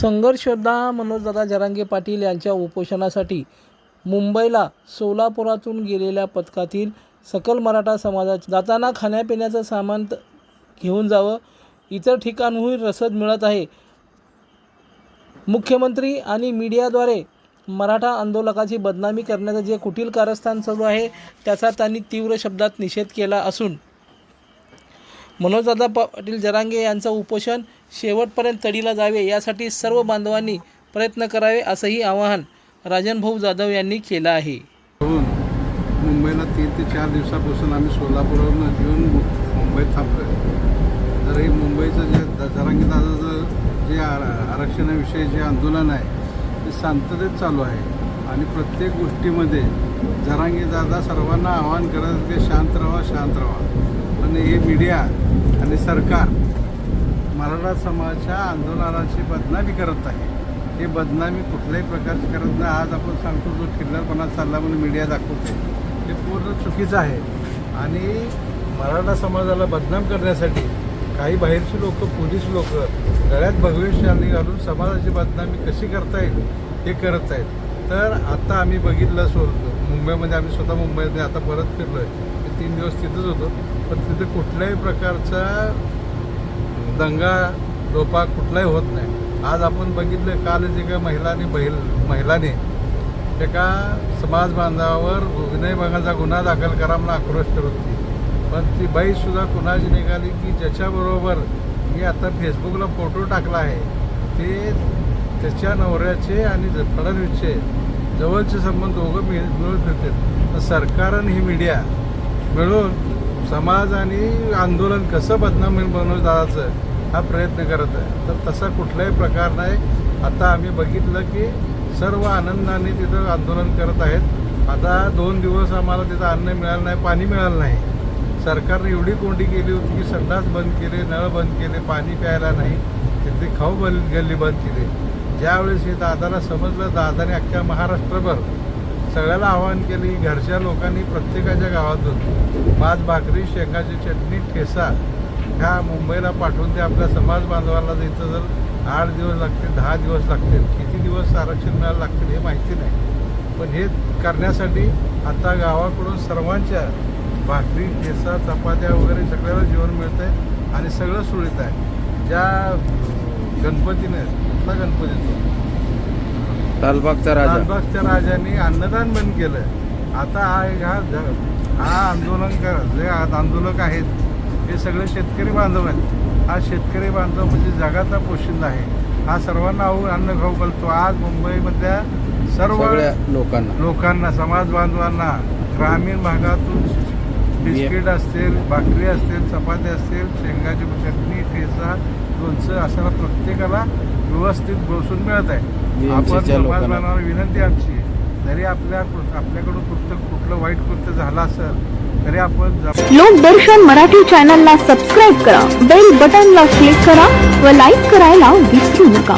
संघर्षदा मनोजदादा जरांगे पाटील यांच्या उपोषणासाठी मुंबईला सोलापुरातून गेलेल्या पथकातील सकल मराठा समाजात जाताना खाण्यापिण्याचं सामान घेऊन जावं इतर ठिकाणहून रसद मिळत आहे. मुख्यमंत्री आणि मीडियाद्वारे मराठा आंदोलकाची बदनामी करण्याचं जे कुटील कारस्थान चालू आहे त्याचा त्यांनी तीव्र शब्दात निषेध केला असून मनोजदादा पाटील जरांगे यांचं उपोषण शेवटपर्यंत तडीला जावे यासाठी सर्व बांधवांनी प्रयत्न करावे असंही आवाहन राजनभाऊ जाधव यांनी केलं आहे. मुंबईला तीन ते चार दिवसापासून आम्ही सोलापूरवरून येऊन मुंबईत थांबलो आहे तर हे मुंबईचं जे द- जरांगीदादाचं जे आर- आरक्षणाविषयी जे आंदोलन आहे ते शांततेत चालू आहे. आणि प्रत्येक गोष्टीमध्ये जरांगीदादा सर्वांना आवाहन करत की शांत राहा शांत राहा. पण हे मीडिया आणि सरकार मराठा समाजाच्या आंदोलनाची बदनामी करत आहे. हे बदनामी कुठल्याही प्रकारची करत नाही. आज आपण सांगतो जो ठिल्लरपणा चालला म्हणून मीडिया दाखवते हे पूर्ण चुकीचं आहे. आणि मराठा समाजाला बदनाम करण्यासाठी काही बाहेरची लोक पोलीस लोक गळ्यात भगवे घालून समाजाची बदनामी कशी करता येईल हे करत आहेत. तर आता आम्ही बघितलं सो मुंबईमध्ये आम्ही स्वतः मुंबईमध्ये आता परत फिरलो आहे तीन दिवस तिथंच होतो. पण तिथे कुठल्याही प्रकारचा दंगा डोपा कुठलाही होत नाही. आज आपण बघितलं कालच एका महिलाने बैल महिलाने एका समाज बांधवावर विनयभंगाचा गुन्हा दाखल करा म्हणून आक्रोश करत होती. पण ती बाईसुद्धा कुणाची निघाली की ज्याच्याबरोबर मी आता फेसबुकला फोटो टाकला आहे ते त्याच्या नवऱ्याचे आणि फडणवीसचे जवळचे संबंध दोघं मिळ मिळून फिरतात तर सरकारनं ही मीडिया मिळून समाज आणि आंदोलन कसं बदनाम बनवून जायचं हा प्रयत्न करत आहे. तर तसा कुठलाही प्रकार नाही. आता आम्ही बघितलं की सर्व आनंदाने तिथं आंदोलन करत आहेत. आता दोन दिवस आम्हाला तिथं अन्न मिळालं नाही पाणी मिळालं नाही. सरकारने एवढी कोंडी केली होती की संडास बंद केले नळ बंद केले पाणी प्यायला नाही. तिथली खाऊ बल गल्ली बंद केली. ज्यावेळेस हे दादाला समजलं दादाने अख्ख्या महाराष्ट्रभर सगळ्याला आवाहन केली घरच्या लोकांनी प्रत्येकाच्या गावातून भात भाकरी शेंगाची चटणी ठेसा ह्या मुंबईला पाठवून ते आपल्या समाज बांधवाला द्यायचं जर आठ दिवस लागतील दहा दिवस लागतील किती दिवस आरक्षण मिळायला लागतील हे माहिती नाही. पण हे करण्यासाठी आता गावाकडून सर्वांच्या भाकरी ठेसा चपात्या वगैरे सगळ्याला जेवण मिळतं आहे आणि सगळं सुरळीत आहे. ज्या गणपतीने कुठला गणपती लालबागचा राजा. लालबागच्या राजांनी अन्नदान बंद केलं आता हा हा ज- हा आंदोलन कर जे आ- आंदोलक आहेत हे सगळे शेतकरी बांधव आहेत. हा शेतकरी बांधव म्हणजे जगाचा पोशिंदा आहे. हा सर्वांना आवून अन्न खाऊ घालतो. आज मुंबईमधल्या सर्व सगळ्या लोकांना. लोकांना समाज बांधवांना ग्रामीण भागातून बिस्किट असतील भाकरी असतील चपाती असतील शेंगाची चटणी ठेचा लोणचं अशाला प्रत्येकाला व्यवस्थित बसून मिळत आहे आपण समाज. बांधवांना विनंती आमची जरी आपल्या आपल्याकडून कुठलं कुठलं वाईट कृत्य झालं असेल तरी आपण लोकदर्शन मराठी चॅनलला सबस्क्राईब करा बेल बटनला क्लिक करा व लाईक करायला विसरू नका